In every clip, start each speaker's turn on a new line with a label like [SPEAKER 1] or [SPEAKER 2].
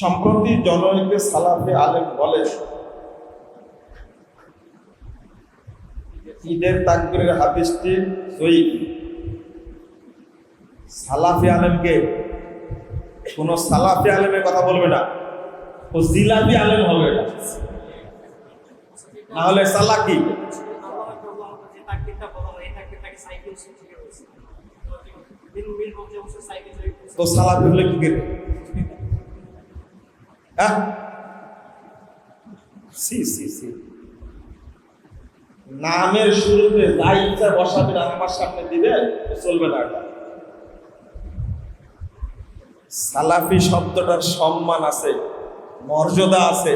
[SPEAKER 1] সম্প্রতি জনৈকে সালাফে আলেম বলে, ঈদের তাকবীরের হাদিসটি সই সালাফি আলেমকে, কোন সালাফি আলেমের কথা বলবে না, ও জিলাপি আলেম হবে এটা। না হলে সালাকি তো সালাফি হলে কি করবে? হ্যাঁ সি সি সি নামের শুরুতে ইচ্ছা বসাবে আমার সামনে দিবে চলবে না সালাফি শব্দটার সম্মান আছে, মর্যাদা আছে।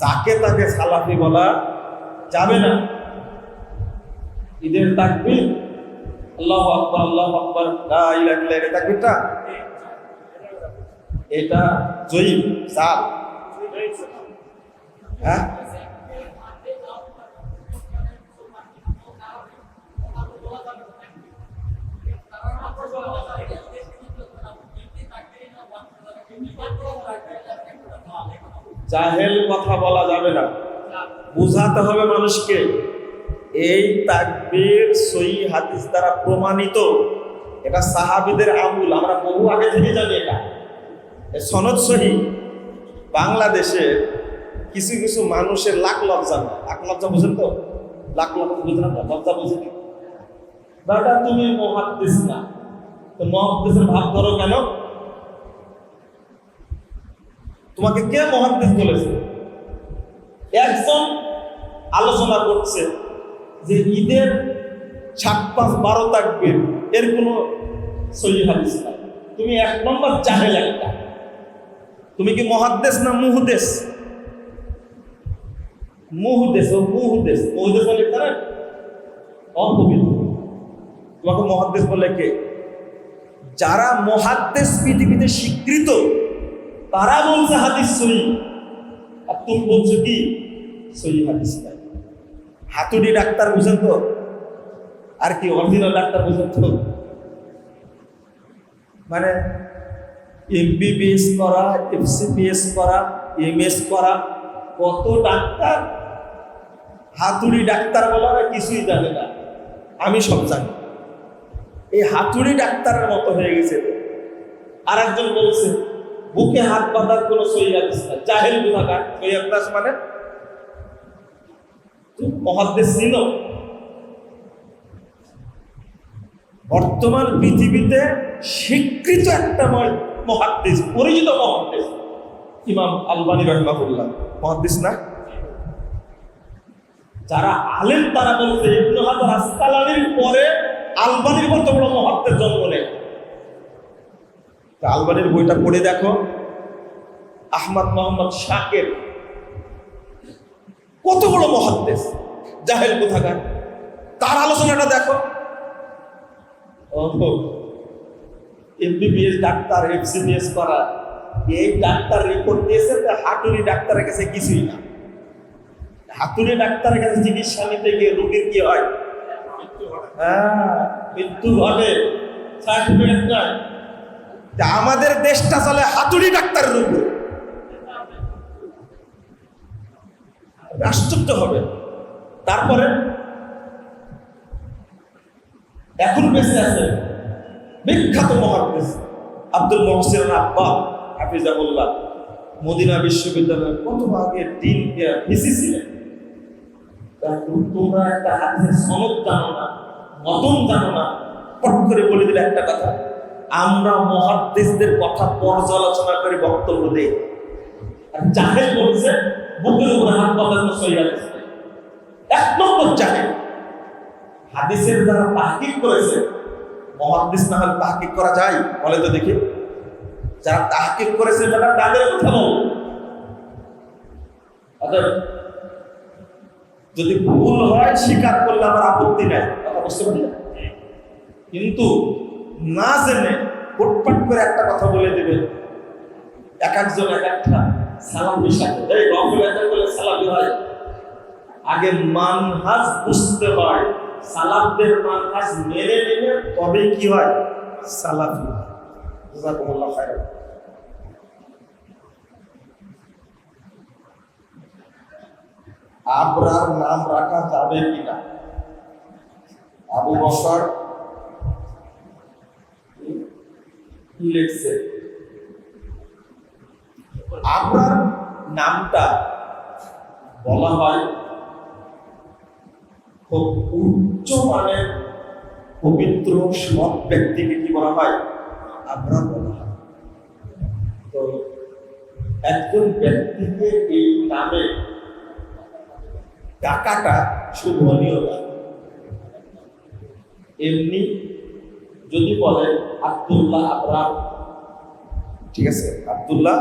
[SPEAKER 1] যাকে তাকে সালাফি বলা যাবে না। ঈদের তাকবীর, আল্লাহ আকবর আল্লাহ আকবর তাকবীরটা? এটা জয়ীব জাল হ্যাঁ? জাহেল কথা বলা যাবে না। বুঝাতে হবে মানুষকে, এই তাকবীর সই হাদিস দ্বারা প্রমাণিত। এটা সাহাবিদের আমুল, আমরা বহু আগে থেকে জানি এটা। সনদ সহি। বাংলাদেশে কিছু কিছু মানুষের লাখ লজ্জা না লাখ লজ্জা বুঝেন তো? লাখ লজ্জা বুঝেন না, লজ্জা বুঝেন বেটা তুমি মহাদ্দেশ না। তো মহাদ্দেশের ভাব ধরো কেন? তোমাকে কে মহাদ্দেশ বলেছে? একজন আলোচনা করছে যে ঈদের সাত পাঁচ বারো তাকবীর এর কোনো সহি হাদিস তুমি এক নম্বর জাহেল একটা। তুমি কি মহাদ্দেশ না মুহুদেশ মুহুদেশ ও মুহুদেশ মুহুদেশ মানে জানেন অপবিত্র। তোমাকে মহাদ্দেশ বলে কে? যারা মহাদ্দেশ পৃথিবীতে স্বীকৃত, তারা বলছে হাদিস সহি। আর তুমি বলছো কি? সহি হাদিস নাই। হাতুড়ি ডাক্তার বুঝেন তো? আর কি অরিজিনাল ডাক্তার বুঝেন তো? মানে এমবিবিএস করা এফসিপিএস করা এমএস করা, কত ডাক্তার? হাতুড়ি ডাক্তার বলারা কিছুই জানে না। আমি সব জানি। এই হাতুড়ি ডাক্তারের মতো হয়ে গেছে। আর একজন বলছে, বুকে হাত বাঁধার কোনো সৈয়াদিস না। জাহেল সৈয়াদাস মানে? মহাদ্দেশ ছিল বর্তমান পৃথিবীতে স্বীকৃত একটা মহাদ্দেশ পরিচিত মহাদ্দেশ ইমাম আলবানী রহমাহুল্লাহ। মহাদ্দেশ না? যারা আলেম তারা বলছে ইবনু হাজার আসকালানির পরে আলবানির মতো বড় মহাত্মের জন্ম নেয়। আলবানির বইটা পড়ে দেখো। আহমদ মোহাম্মদ শাকের কত বড় মহাদ্দেশ জাহেল কোথাকার? তার আলোচনাটা দেখো। এমবিবিএস ডাক্তার এফসিবিএস করা। এই ডাক্তার রিপোর্ট দিয়েছে যে হাতুড়ি ডাক্তারের কাছে কিছুই না। হাতুড়ি ডাক্তারের কাছে চিকিৎসা নিতে গিয়ে রোগীর কি হয়? হ্যাঁ মৃত্যু ঘটে। সার্টিফিকেট নয় আমাদের দেশটা চলে হাতুড়ি ডাক্তারের উপর আশ্চর্য হবে। তারপরে এখন বেঁচে আছে। বিখ্যাত মহাদেশ আব্দুল মহসিন আব্বা হাফিজাবুল্লাহ মদিনা বিশ্ববিদ্যালয়ের কত আগে দিন ভিসি ছিলেন। তোমরা একটা হাদিসের সনদ জানো না, মতন জানো না, পট করে বলে দিলে একটা কথা। আমরা মহাদ্দেশদের কথা পর্যালোচনা করে বক্তব্য দেই। আর জাহেল বলছে, বুকের উপরে হাত সহি হাদিস এক নম্বর জাহেল হাদিসের যারা তাহকিক করেছে মহাদ্দেশ না হলে তাহকিক করা যায়? বলে তো দেখি। যারা তাহকিক করেছে, তারা তাদের কথা বল। যদি ভুল হয়, স্বীকার করলে আমার আপত্তি নাই। কথা বুঝতে পারি কিন্তু না জেনে ফুটপাট করে একটা কথা বলে দেবে। এক একজন, এক একটা সালামি সাথে এই বলে সালামি হয়। আগে মানহাজ বুঝতে হয়। সালাফদের মানহাজ মেনে নিলে তবেই কি হয়? সালাফি জাজাকুমুল্লাহ খায়রা আবরার নাম রাখা যাবে কিনা? আবু বকর কি লিখছে? আবরার নামটা বলা হয় খুব উচ্চ মানের পবিত্র, সৎ ব্যক্তিকে কি বলা হয়? আবরার বলা হয়। তো একজন ব্যক্তিকে এই নামে ডাকাটা শোভনীয় এমনি যদি বলেন আব্দুল্লাহ আবরাম। ঠিক আছে, আব্দুল্লাহ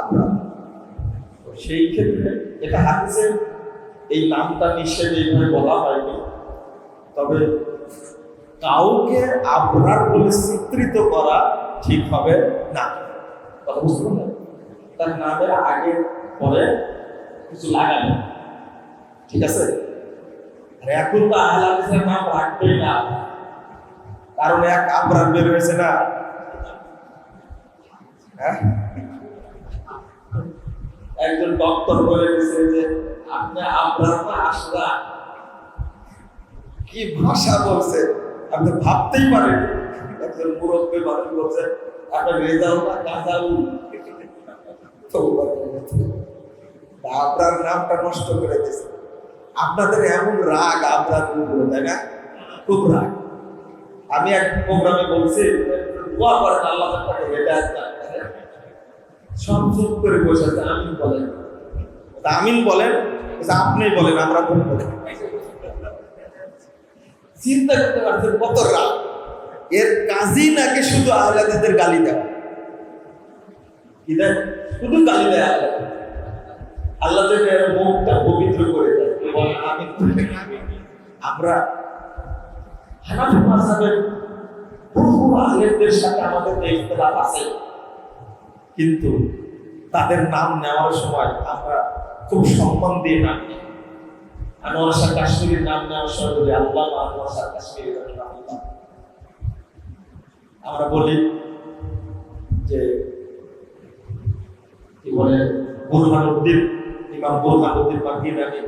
[SPEAKER 1] আবরাম। সেই ক্ষেত্রে এটা হাদিসে এই নামটা নিষেধ এইভাবে বলা হয়নি। তবে কাউকে আবরার বলে চিত্রিত করা ঠিক হবে না। কথা পারলেন? তার নামের আগে পরে কিছু লাগানো ঠিক আছে? আর এখন তো আহলে হাদিসের নাম রাখবেই না। কারণ এক আবরার বের হয়েছে না। হ্যাঁ? একজন ডক্টর বলে দিয়েছে যে আপনি না আসরা। কি ভাষা বলছে? আপনি ভাবতেই পারেন একজন মুরব্বী মানুষ বলছে আপনার না আপনার নামটা নষ্ট করে দিয়েছে। আপনাদের এমন রাগ, আপনার উপরে, তাই না? খুব রাগ। আমি এক প্রোগ্রামে বলছি আল্লাহ সব চুপ করে বসে আছে আমিন বলেন। তা আমিন বলেন আপনি বলেন, আমরা বলেন চিন্তা করতে পারছেন, কত রাগ। এর কাজই নাকি শুধু আহলাদের গালি দেওয়া? কি দেয়? শুধু গালি দেয় আল্লাহ। থেকে মুখটা পবিত্র করে দেয়। আমরা হানাফি মাযহাবের বহু আলেমদের সাথে আমাদের তো ইখতিলাফ আছে। কিন্তু তাদের নাম নেওয়ার সময় আমরা খুব সম্মান দিয়ে নাম আনোয়ার শাহ কাশ্মীরের নাম নেওয়ার বলি আল্লাহ আনোয়ার শাহ কাশ্মীরি রাহিমাহুল্লাহ আমরা বলি যে, কি বলে, বুরহানুদ্দিন, ইমাম বুরহানুদ্দিন বাকিরানি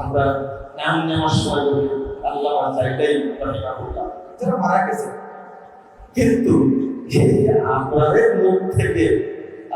[SPEAKER 1] আমরা নাম নেওয়ার সময় বলি, আল্লাহ চাইটাই রাহিমাহুল্লাহ যারা মারা গেছে, কিন্তু আপনাদের মুখ থেকে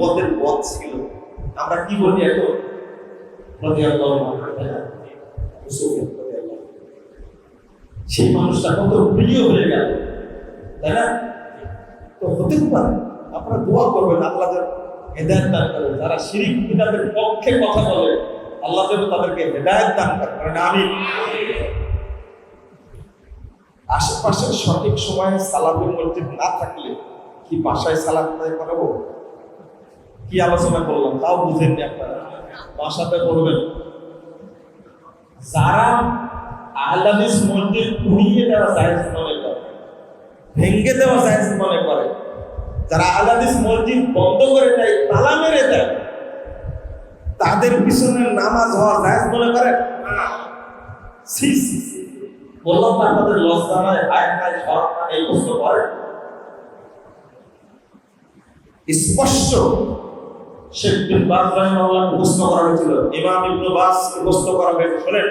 [SPEAKER 1] পদের পথ ছিল। আমরা কি বলি। সেই মানুষটা কত প্রিয় হয়ে গেল, তাই না? তো পারে, আপনারা দোয়া করবেন হেদায়ত দান যারা পক্ষে কথা বলে, আল্লাহ যেন তাদেরকে হেদায়ত দান করেন। আমি আশেপাশের সঠিক সময়ে সালামের মসজিদ না থাকলে কি বাসায় সালাম আদায় করাবো কি আলোচনা করলাম, তাও বুঝেননি আপনারা। বাসাতে করবেন যারা আহলাদিস মসজিদ পুড়িয়ে দেওয়া জায়েজ মনে করে ভেঙ্গে দেওয়া জায়েজ মনে করে, যারা আহলাদিস মসজিদ বন্ধ করে দেয়, তালা মেরে দেয়, তাদের পিছনে নামাজ হওয়া জায়েজ মনে করে। বললাম না আপনাদের লজ্জা নয় আয় নাই শরম এই করে স্পষ্ট। শেখ বিন বাজ রাহিমাহুল্লাহ প্রশ্ন করা হয়েছিল ইমাম ইবনে বাস প্রশ্ন করা হয়েছে শুনেন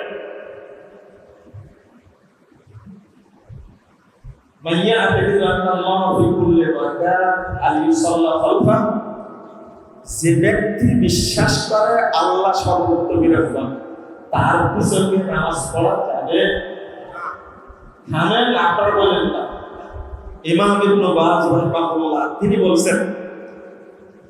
[SPEAKER 1] من يعتقد أن الله في كل مكان هل يصلى خلفه যে ব্যক্তি বিশ্বাস করে আল্লাহ সর্বত্র বিরাজমান তার পিছনে নামাজ পড়া যাবে থামেন আপনারা বলেন না ইমাম ইবনে বাজ রাহিমাহুল্লাহ তিনি বলছেন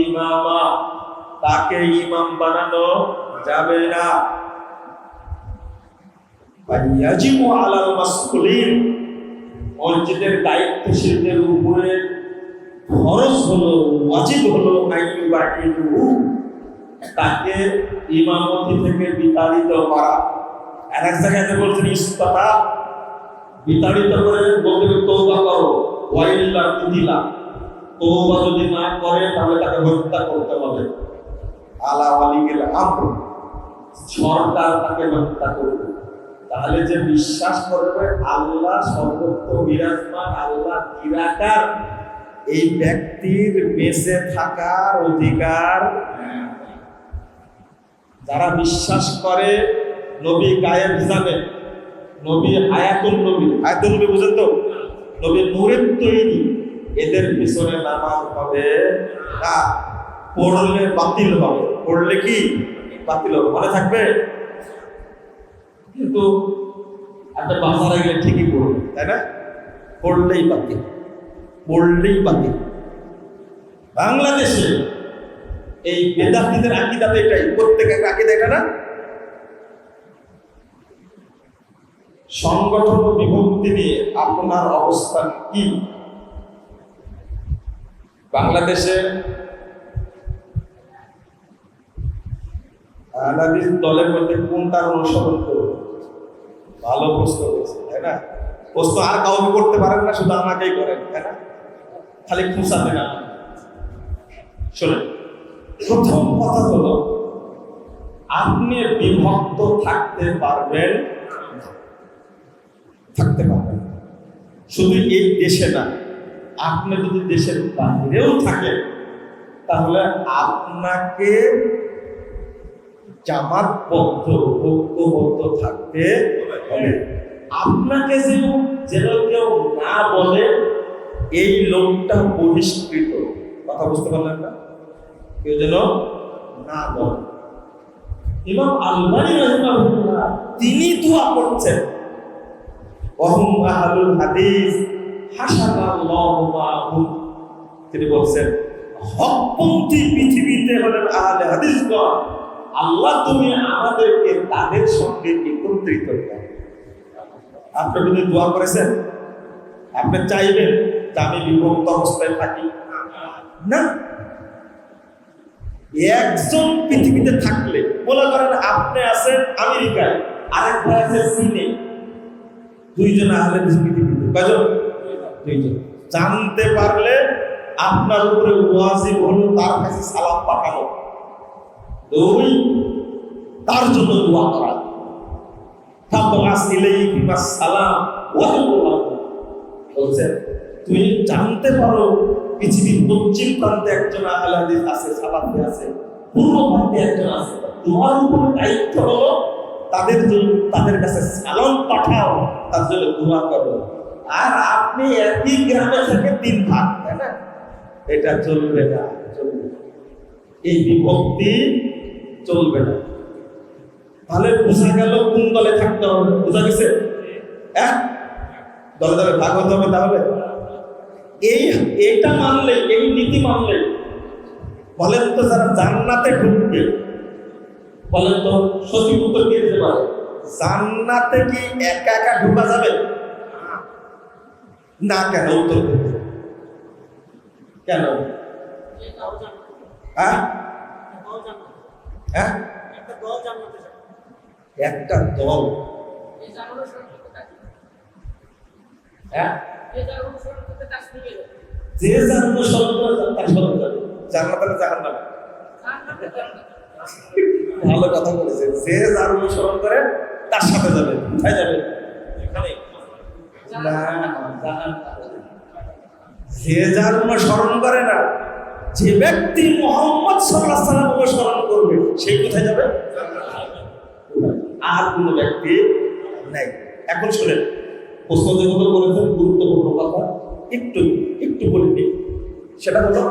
[SPEAKER 1] ইমামা, তাকে ইমাম বানানো যাবে না। দায়িত্বশীলদের উপরে খরচ হলো হলো তাকে ইমামতি থেকে বিতাড়িত করা। এক জায়গাতে বলছেন বিতাড়িত করে বলতে তৌবা করো, ওয়াইল্লা তৌবা যদি না করে তাহলে তাকে হত্যা করতে হবে। আলা ওয়ালিগিল আমর। সরকার তাকে হত্যা করবে। তাহলে যে বিশ্বাস করবে আল্লাহ সর্বত্র বিরাজমান আল্লাহ নিরাকার। এই ব্যক্তির বেঁচে থাকার অধিকার যারা বিশ্বাস করে নবী গায়েব জানে নবী আয়াতুল নবী। আয়াতুল নবী বুঝেন তো? নবী নূরের তৈরি। এদের পিছনে নামাজ হবে না। পড়লে বাতিল হবে। পড়লে কি? বাতিল হবে। মনে থাকবে? কিন্তু একটা বাজারে গেলে ঠিকই পড়বে তাই না? পড়লেই বাতিল। পড়লেই বাতিল। বাংলাদেশে এই বেদাতিদের আকিদাতে এটাই, প্রত্যেকের আকিদা এটা না? সংগঠন বিভক্তি নিয়ে আপনার অবস্থান কি? বাংলাদেশে আহলাদিস দলের মধ্যে কোনটার অনুসরণ করবে? ভালো প্রশ্ন করেছে, তাই না? প্রশ্ন আর কাউকে করতে পারেন না, শুধু আমাকেই করেন, তাই না? খালি খুঁচাতে না। শোনেন, প্রথম কথা হলো, আপনি বিভক্ত থাকতে পারবেন থাকতে পারবেন। শুধু এই দেশে না আপনি যদি দেশের বাইরেও থাকেন, তাহলে আপনাকে জামাতবদ্ধ ঐক্যবদ্ধ থাকতে হবে। আপনাকে যে যেন কেউ না বলে, এই লোকটা বহিষ্কৃত। কথা বুঝতে পারলেন না? কেউ যেন না বলে। ইমাম আলবানি রাহিমাহুল্লাহ, তিনি দোয়া করছেন। ওহুম আহলুল হাদিস তিনি বলছেন, হকপন্থী পৃথিবীতে হলেন আল্লাহ তুমি আমাদেরকে তাদের সঙ্গে একত্রিত করো। আপনি যদি দোয়া করেছেন, আপনি চাইবেন যে আমি বিভক্ত অবস্থায় থাকি? না। একজন পৃথিবীতে থাকলে মনে করেন আপনি আছেন আমেরিকায়, আরেক ভাই আছে চীনে। দুইজন আহলে পৃথিবীতে। কয়জন? জানতে পারলে আপনার উপরে ওয়াজিব হলো তার কাছে সালাম পাঠানো। দুই, তার জন্য দোয়া করা। সালাম তুমি জানতে পারো, পৃথিবীর প্রান্তে একজন প্রান্তে একজন আছে। তোমার দায়িত্ব তাদের জন্য, তাদের কাছে সালাম পাঠাও, তার জন্য দোয়া করো। আর আপনি একই গ্রামে থেকে তিন ভাগ, তাই না? এটা চলবে না, চলবে এই বিভক্তি চলবে না। তাহলে বোঝা গেল কোন দলে থাকতে হবে, বোঝা গেছে? হ্যাঁ দলে দলে ভাগ হতে হবে তাহলে? এই, এটা মানলে, এই নীতি মানলে, বলেন তো যারা জান্নাতে ঢুকবে, বলেন তো সঠিক উত্তর দিয়ে দিতে পারে? জান্নাতে কি একা একা ঢুকা যাবে? না কেন? উত্তর দিতে কেন? হ্যাঁ? হ্যাঁ? একটা দল। হ্যাঁ? যে যার অনুসরণ করে তার সরণ যাবে জান্নাতে জাহান নামে ভালো কথা বলেছে। যে যার অনুসরণ করে তার সাথে যাবে। কোথায় যাবে? না, জাহান্নামে। যে যার অনুসরণ করে না, যে ব্যক্তি মোহাম্মদ সাল্লাহ সাল্লাম করবে, সে কোথায় যাবে? আর কোনো ব্যক্তি নাই। এখন শুনেন প্রশ্ন যেগুলো করেছেন গুরুত্বপূর্ণ কথা, একটু একটু বলে দিই সেটা হলো,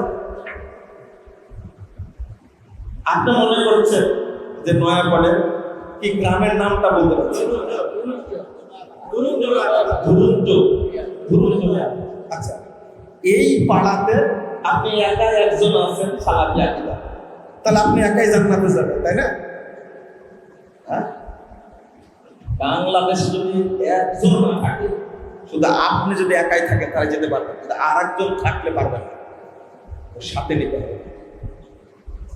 [SPEAKER 1] আপনি মনে করছেন যে নয়াপড়ে কি গ্রামের নামটা বলতে পারছেন? আচ্ছা এই পাড়াতে আপনি একাই একজন আছেন তাহলে আপনি একাই জান্নাতে যাবেন, তাই না? হ্যাঁ? বাংলাদেশে যদি একজন না থাকে, শুধু আপনি যদি একাই থাকেন, তাহলে যেতে পারবেন কিন্তু আর একজন থাকলে পারবেন না। সাথে নিতে হবে।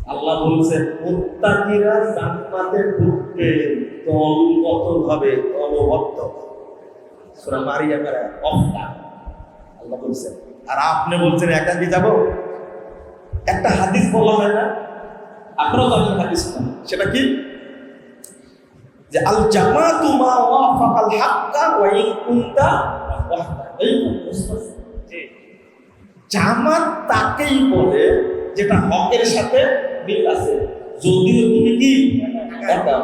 [SPEAKER 1] আল্লাহ বলছেন, মুত্তাকিরা জান্নাতে ঢুকবে দলগত ভাবে দলবদ্ধ। সূরা মারিয়ামের অফটা আল্লাহ বলছেন, আর আপনি বলছেন একাকি যাব? একটা হাদিস বলা হয় না, আপনারাও জানেন হাদিস সেটা কি? যে, আল জামাতু মা ওয়াফাকাল হাক্কা ওয়া ইন এই জামাত তাকেই বলে যেটা হকের সাথে মিল আছে। যদিও তুমি কি? একা।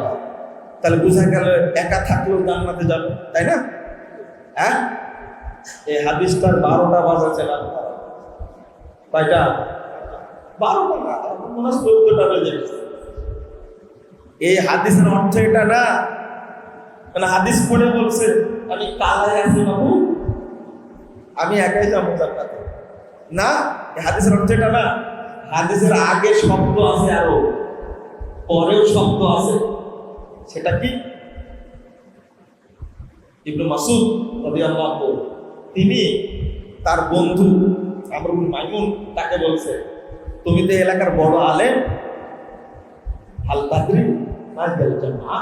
[SPEAKER 1] তাহলে বোঝা গেল, একা থাকলেও জান্নাতে যাবে, তাই না? হ্যাঁ? এই হাদিসটার বারোটা বাজাচ্ছে না? কয়টা? বারোটা না মনে হয় চোদ্দটা বেজে গেছে। এই হাদিসের অর্থ এটা না মানে হাদিস পড়ে বলছে, আমি কালায় আছি বাবু, আমি একাই যাব জান্নাতে। না, এই হাদিসের অর্থ এটা না, হাদিসের আগে শব্দ আছে আরও, পরেও শব্দ আছে। সেটা কি? ইবনু মাসুদ রাদিয়াল্লাহু তিনি তার বন্ধু আমরুল মাইমুন তাকে বলছে, তুমি তো এলাকার বড় আলেম আল বাদরি মাস গেল জামা,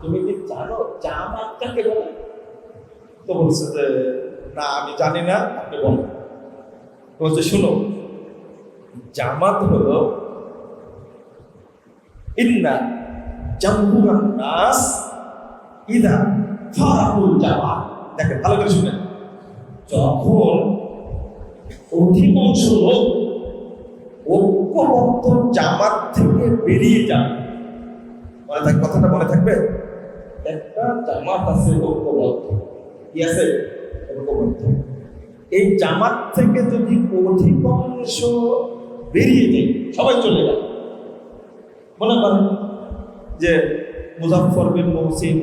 [SPEAKER 1] তুমি কি জানো জামাত কাকে বলে? তো বলছে যে, না, আমি জানি না আপনি বলেন বলছে, শুনো, জামাত হলো ইন্না জামহুরান নাস ইদা ফারাকুল জামাত দেখেন, ভালো করে শুনেন। যখন অধিকাংশ লোক ঐক্যবদ্ধ জামাত থেকে বেরিয়ে যাবে মনে থাক, কথাটা মনে থাকবে? একটা জামাত আছে ঐক্যবদ্ধ। কি আছে? ঐক্যবদ্ধ। এই জামাত থেকে যদি অধিকাংশ বেরিয়ে যায়, সবাই চলে যায়। মনে করেন যে মুজাফর বিন মহসিন